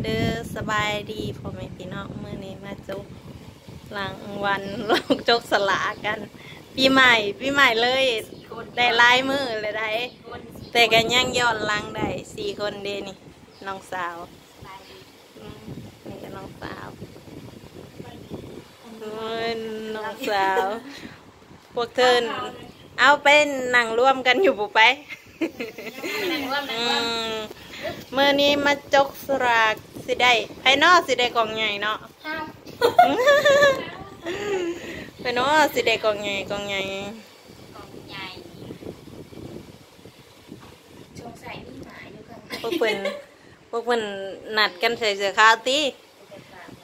เด้อสบายดีพ่อแม่พี่น้องมื้อนี้มาจุกหลังวันโลกจกสลากัน ปีใหม่ปีใหม่เลยได้หลายมือเลยได้ แต่กันยังย้อนหลังได้สี่คนเดนี่น้องสาวอืมนี่ก็น้องสาวโอ้ยน้องสาว พวกเธอเอาเป็นนั่งร่วมกันอยู่บุไปอืม มื่อนี้มาจกสลากสิได้ไอ้นอสิได้กล่องใหญ่เนาะไปเนาะสิได้กล่องใหญ่กล่องใหญ่พวกเพิ่นพวกเพิ่นนัดกันใส่เสื้อขาวตี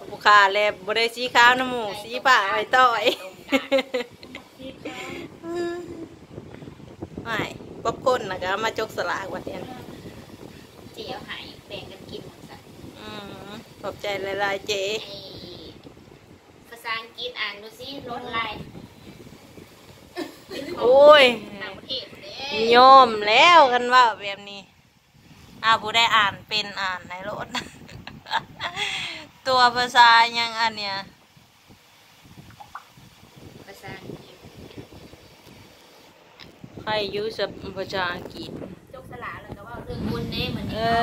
ผู้ขาแลบบ่ได้สีขาวน้ำหมูสีผ้าไว้ต่อยไม่ป๊อปคอร์นนะก็เอามาจกสลากวันเดียนเจียวหายแบ่งกันกินหมดสัตว์อืมขอบใจหลายๆเจ๊ไอ้ภาษาอังกฤษอ่านดูซิรถอะไรโอ้ยต่างประเทศเด้โยมแล้วกันว่าแบบนี้อ่าผู้ได้อ่านเป็นอ่านในรถ ตัวภาษายังอันเนี้ยภาษาอังกฤษใครอยูสับภาษาอังกฤษ เรื่องบุญเด้เหมือนเอนี้เนาะ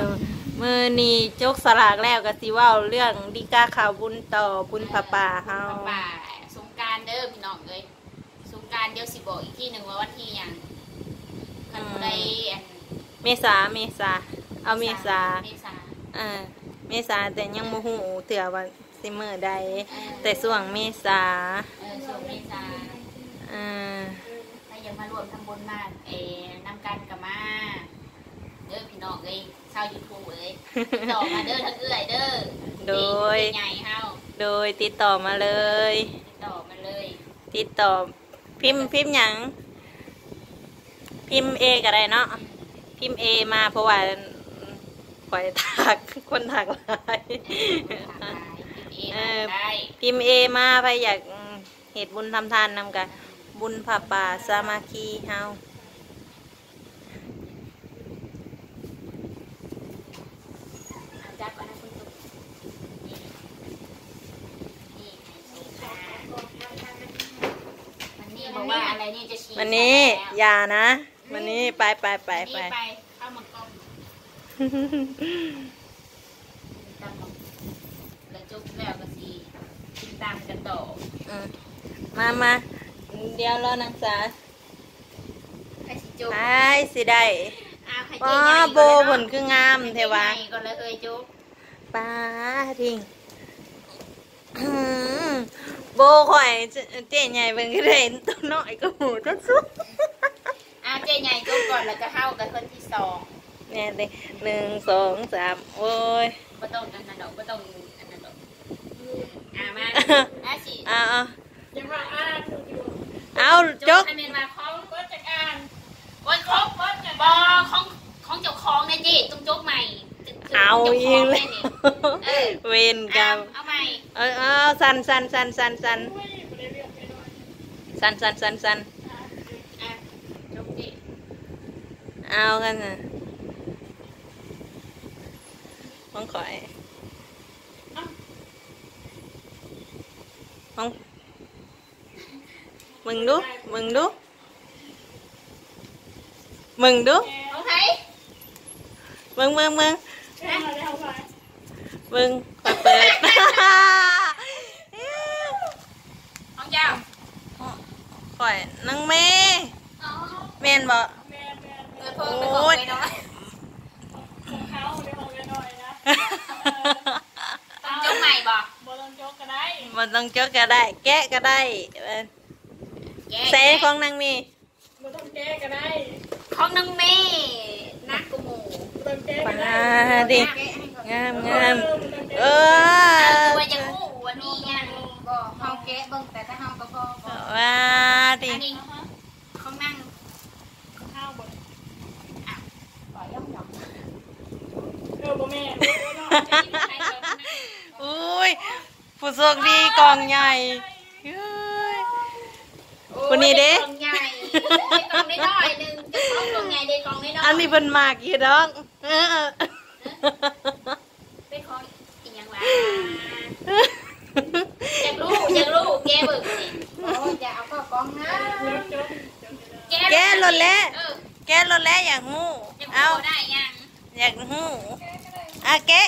อมือนี่จกสลากแล้วก็สิเว่าเรื่องดีกาข่าวบุญต่อบุญพระป่าเฮาป่าสงกรารเด้อพี่น้องเลยสงกรารเดี๋ยวสิบอกอีกที่หนึ่งว่าวันที่หยังคันผู้ใดอันเมษาเมษาเอาเมษาเมษาอ่าเมษาแต่ยังบ่ฮู้เถื่อว่าสิมื้อใดเออแต่ช่วงเมษาเออช่วงเมษาอ่าถ้ายังมารวมทำบุญมาเอ่อนำกันกับมา เด้อพี่น้องเลยชาวยูทูบเลยติดต่อมาเด้อทั้งเอื้อยเด้อโดยใหญ่เฮาโดยติดต่อมาเลย ติดต่อมาเลย ติดต่อพิมพ์พิมพ์หยังพิมพ์เอก็ได้เนาะพิมพ์เอมาเพราะว่าข่อยถักคนถักหลายทางไลน์ติดเอเออได้พิมพ์เอมาไปอยากเหตุบุญทำทานนำกันบุญผ่าป่าสามัคคีเฮาเอาจับอันนั้นคุณตุ๊กนี่นี่ให้ส่งมาวันนี้บอกว่าอะไร นี่จะฉีดวันนี้แล้วอย่านะ วันนี้ไปไปไปวันไปนี้ไปเข้ามากล้องตามมาแล้วจบแล้วก็สิติดตามกันต่ออืมมามาเดี๋ยวรอนางสาให้สิจบไปสิได้อ้าวให้ป้าเจ๊ใหญ่โบผลคืองามเทวะให้เจ๊ใหญ่ก่อนเลยเอ้ยจบป้าทิ้งอื้อหือ โบข่อยเจเจ๊ใหญ่เป็นก็ได้ตัวน้อยก็หูตัวสุดอ้าวเจ๊ใหญ่จบก่อนแล้วก็เข้ากับคนที่สองเนี่ยเลยหนึ่งสองสามโอ้ยก็ต้องอันนั้นดอกก็ต้องอันนั้นดอกอ่ามาอะสิเอาเอายังว่าอ่านอยู่เอาจกให้เมนมาของเปิดจากอ่านโอ้ยของบอของของเจ้าของเนี่ยเจ๊ต้องจบใหม่เอาจ้อีขกงเลนี่ยนี่เออเวนเอากับเอาใหม่ เอาเอาสันสันสันสันสันอุ้ยไม่ได้เรียกไปหน่อยสันสันสันสันอะจบดิเอากันนะของข่อยของมึงดูมึงดูมึงดูของใครมึงมึงมึงแค่มาแล้วไปมึง ข่อยเปิด ของเจ้า ข่อยนังเม อ๋อ เมนบอก แม่แม่ เออเพิ่มไปของไปน้อย ของเขาเดี๋ยวเอาไปหน่อยนะ ต้องจบใหม่บ่ บอลงโจ๊กก็ได้ มันต้องเจาะก็ได้ แกะก็ได้เออ แกะ เซของนางมี บอต้องแก้ก็ได้ของน้องเมย์นักกูหมูบอต้องแก้ปก็ได้ลาดิแกะให้ก่อนงามงามเอเออเอาอตัวยังหูวันนี้ยังบ่เฮาแกะเบิ่งแต่ถ้าเฮาก็พอบ่ว่าดิอันนี้ของนั่งข้าวบดปล่อยย่อมหยอกเออบอแม่อุ้ยผู้โชคดีกองใหญ่เอ้ยคนนี้เด้กล่องใหญ่ได้กล่องน้อยๆหนึงจะกล่องกล่องใหญ่ได้กล่องน้อยๆอันนี้เป็นมากอยู่ดอกเออ ก้รถแล้วเออแก้รถแล้วอยากหู้ยังเอาบ่ได้ยังอยากหู้อะแก้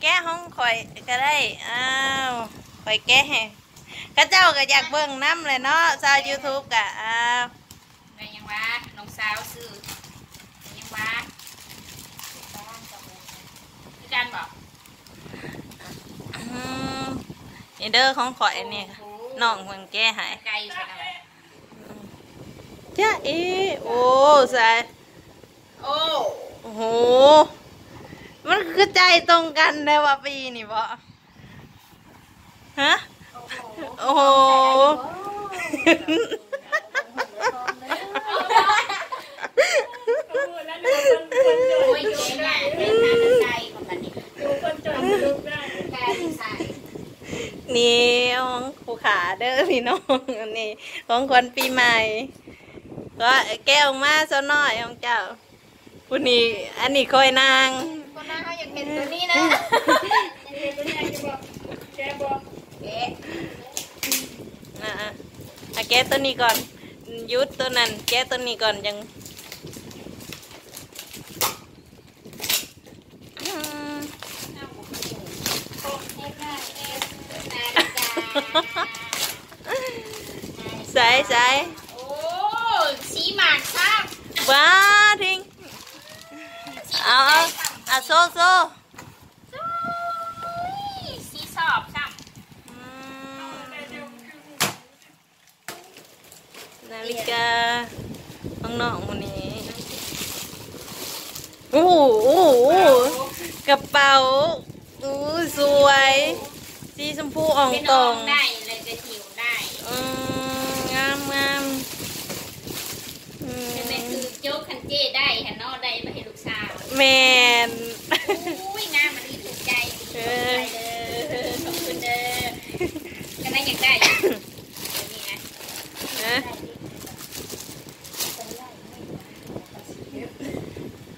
แก้ห้องข่อยก็ได้อ้าวข่อยแก้ให้ก็เจ้าก็อยากเบิ่งน้ำเลยเนาะชาวยูทูบกะอ้าวได้ยังวะน้องสาวซื้อได้ยังวะคือการบอกอืมนี่เด้อของข่อยนี่ค่ะน้องเพิ่นแก้ให้ไกลอยู่กัน จ้าเอโอ้สายโอ้โอ้โห มันคือใจตรงกันได้ว่าปีนี่บ่ฮะ โอ้โหนี่ของของผู้ขาเด้อพี่น้องนนี้ของคนปีใหม่ ก็แก้วมาซะหน่อยของเจ้าผู้นี้อันนี้คอยนางคนนั้นเขาอยากเห็นตัวนี้นะเรียนตัวนี้จะบอกแกบอกเอ๊ะอะอะอะแก้ตัวนี้ก่อนยุดตัวนั้นแก้ตัวนี้ก่อนยังอืมใส่ใส่โอ้สีหมาก ครับบ้าทิ้งเอาเอาอะโซ่โซ่สีสอบครับอืมนาฬิกาข้างนอกคนนี้โอ้โหโอ้โหกระเป๋าอู้สวย สีชมพูอ่องเป็นตออองงได้เลยจะหิวได้ อืมงามงามอื จะเป็น ม คือโจ๊กคันเจ้ได้ฮะเนอได้มาให้ลูกสาว แมนอุ้ยงามมันดีถูกใจถูกใจเด้อขอบคุณเด้อกันนั้ยากได้อยู่นี่นะนะ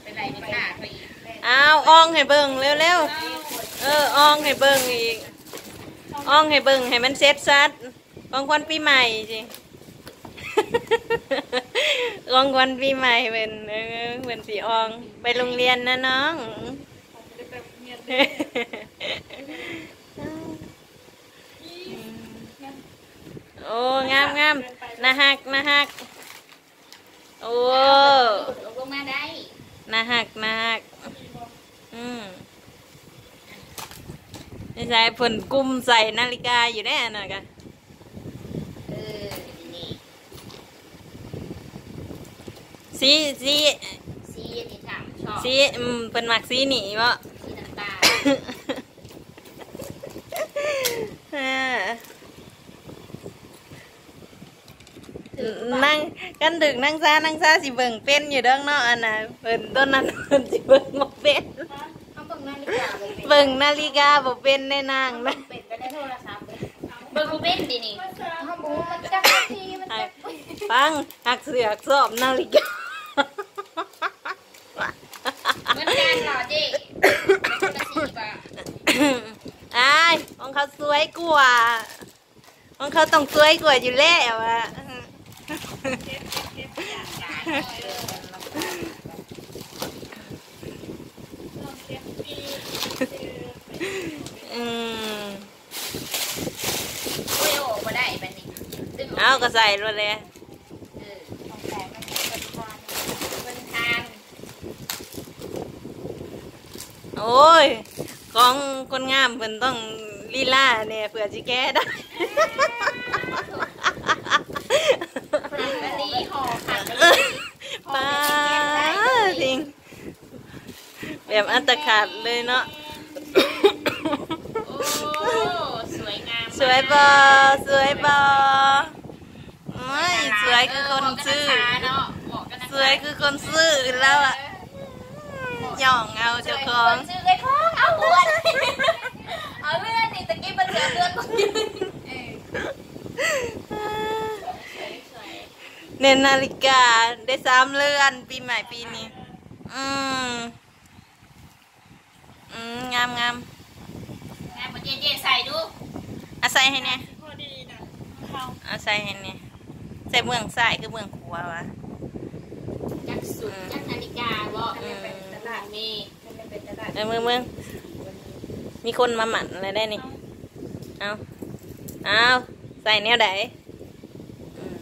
ไปไหนไม่กล้าเขาอีกอ้าวอองให้เบิ่งเร็วๆ เอออองให้เบิ่งอีกอองให้เบิ่งให้มันเซ็ตซัดของควันปีใหม่สิข องวันปีใหม่เป็นเออเป็นสีอองไปโรงเรียนนะน้องโอ้งามงามนะฮักนะฮักโอ้ลงมาได้นะฮักนะฮักอืมนี่ใช่ผลกุมใส่นาฬิกาอยู่แน่น่ะกัน เออนี่ สีสีสีนี่ถามชอบสีอืมเป็นหมักสีหนีบ่สีน้ำตาลอ่านั่งกันดึกนั่งซานั่งซาสิเบิ่งเป็นอยู่เด้องเนาะอันน่ะเพิ่นต้นนั้นเพิ่นสิเบิ่งบ่เป็นเขาเบิ่งนาฬิกาเลยเบิ่งนาฬิกาบ่เป็นในนางนะเป็ดก็ได้โทรศัพท์เลยเบิ่งบ่เป็นดินี่เขาบอกว่ามันจักทีมันจักฟังหักเสือกสอบนาฬิกา เหมือ นกันเหรอเจ๊คนละสีป่ะอายของเขาสวยกว่าของเขาต้องสวยกว่าอยู่แล้วอะเก็บปีอืมโอ้ยโอ้บ่ได้บัดนี้ดึงเอาก็ใส่รถเลย เออของแต่มันเป็นทางเป็นทาง โอ้ย ของคนงามเพิ่นต้องลีลาเนี่ยเผื่อสิแก้ได้ขันกะลีห่อขันกะเอลีอป้าจริง แบบอันตะขาดเลยเนาะโอ้สวยงามสวยบอสวยบอโอ้ยสวยคือคนซื้อเนาะเหมาะกันนะสวยคือคนซื้อแล้วอะ ย่องเอาเจ้าของซื้อเลยของเอาเลือดเอาเลือดนี่ตะกี้มันเหลือเลือดตรงนี้เออสวยเน้นนาฬิกาได้สามเรือนปีใหม่ปีนี้ อืมอืมงามงามๆงามเหมือนเจ๊ๆใส่ดูอาศัยให้เนี่ยพอดีนะเขาอาศัยให้เนี่ยใส่เมืองซ้ายคือเมืองขวาวะาบ่อืมตลา ดมีมันเป็นตลาดเออมึงมึงมีคนมาหมั่นอะไรได้นี่ เอาเอาใส่แนวไหนอืม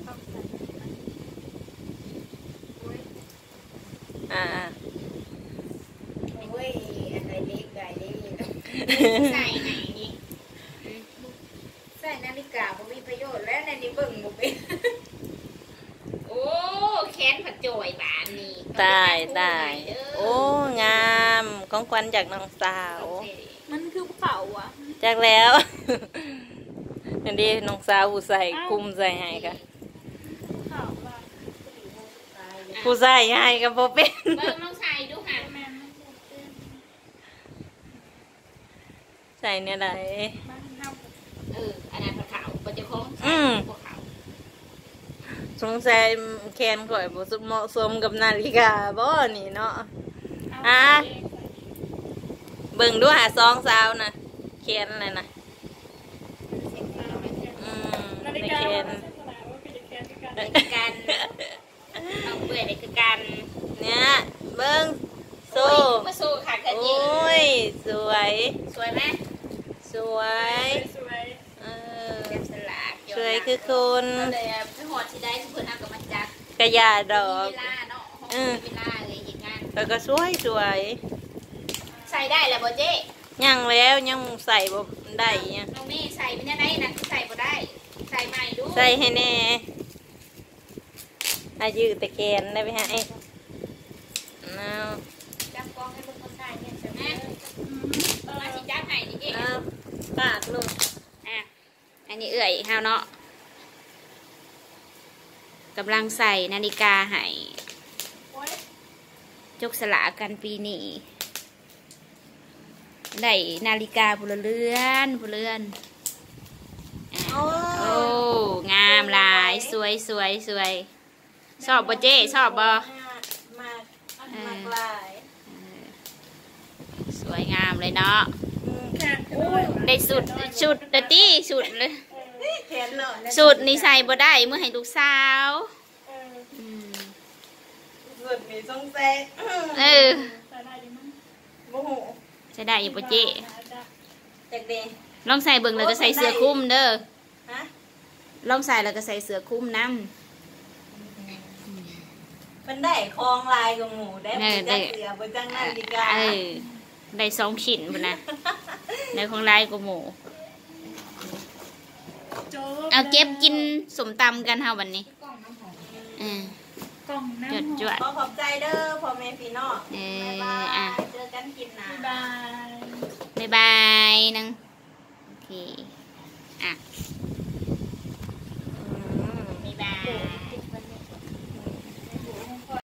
อ่าโอ้ยอะไรเล็กไก่เล็กใส่ไหนนี่ใส่นาฬิกาบ่มีประโยชน์แล้วในนี้เบิ่งบ่เป็นโอ้แค้นผัดโจยบานนี่ตายตายโอ้งาม ของควันจากน้องสาว มันคือเป่าอะจากแล้วอันนี้น้องสาวผู้ใส่คุมใส่ให้กันเป่าว่าผู้ใส่ให้กับโบเป็นเบิ่งน้องชายดูหันแม่มันจะเป็นใส่เนี่ยไหนบ้านเน่าเอออันนั้นผัดขาวปัจจุบันอืมผัดขาวสงสัยแคนข่อยบ่เหมาะสมกับนาฬิกาบ่นี่เนาะอะ เบิ่งดูหาซองสาวนะแคนอะไรนะอืมนาฬิในกาแคว่านไม่ใช่ขนาดว่าเป็นแค่ที่กันเด็กกันเอาเปื่อยเด็กคือกันเนี่ยเบิ่งโซ่โอ้ยมาสู้ค่ะกันโอยิง้ยสวย สวยไหมสวยสวยเออเจ็บสลากสวยคือคุณก็เลยไปหอดที่ได้เพื่อนเอากลับมาจักกระยาดอกมีเวลาเนาะห้องอืมมีเวลาเลยเหตุงานแล้วก็สวยสวยใส่ ได้แล้วบ่เจ๊ยังแล้วยังใส่บ่ได้ยังน้องเมย์ใส่เป็นยังไงนะใส่บ่ได้ ใส่ใหม่ดูใส่ให้แน่อายืดตะแกนได้ไหมฮะไอ้เอาจับกล้องให้เบิ่งคนใส่เนี่ยใช่ไหมเออมาสิจับให้นี่เจ๊เอาปากลูกอะอันนี้เอื่อยเฮาเนาะกำลังใส่นาฬิกาให้โอ้ยจกสลากันปีนี้ ได้นาฬิกาพลเรือนพลเรือนอะโอ้โอ้งามหลายสวยสวยสวยชอบบ่เจ๊ชอบบ่มากมากหลายสวยงามเลยเนาะอืมแค่คือด้วยได้สุดชุดเดตี้สุดเลยแขนหน่อยสุดนี่ใส่บ่ได้เมื่อให้ลูกสาวเอออืมสุดมีทรงแซ่เออใส่ได้ดีมั้งโมโห ใช้ได้อยู่บ่เจ๊จากเดงลองใส่เบิ่งแล้วก็ใส่เสื้อคลุมเด้อฮะลองใส่แล้วก็ใส่เสื้อคลุมน้ำมันได้คลองลายกับหมูได้เอบุอจัได้กเสือบุจังนาฬิกาเออได้สองชิ้นพุ่นนะในของลายกูหมูโจเอาเก็บกินสมตำกันเฮาวันนี้เออกล่องน้ำจวดจวดขอขอบใจเด้อพ่อแม่พี่น้องเออบ๊ายบายอะเจันกินนะบายบายบายนังโอเค อะบายบาย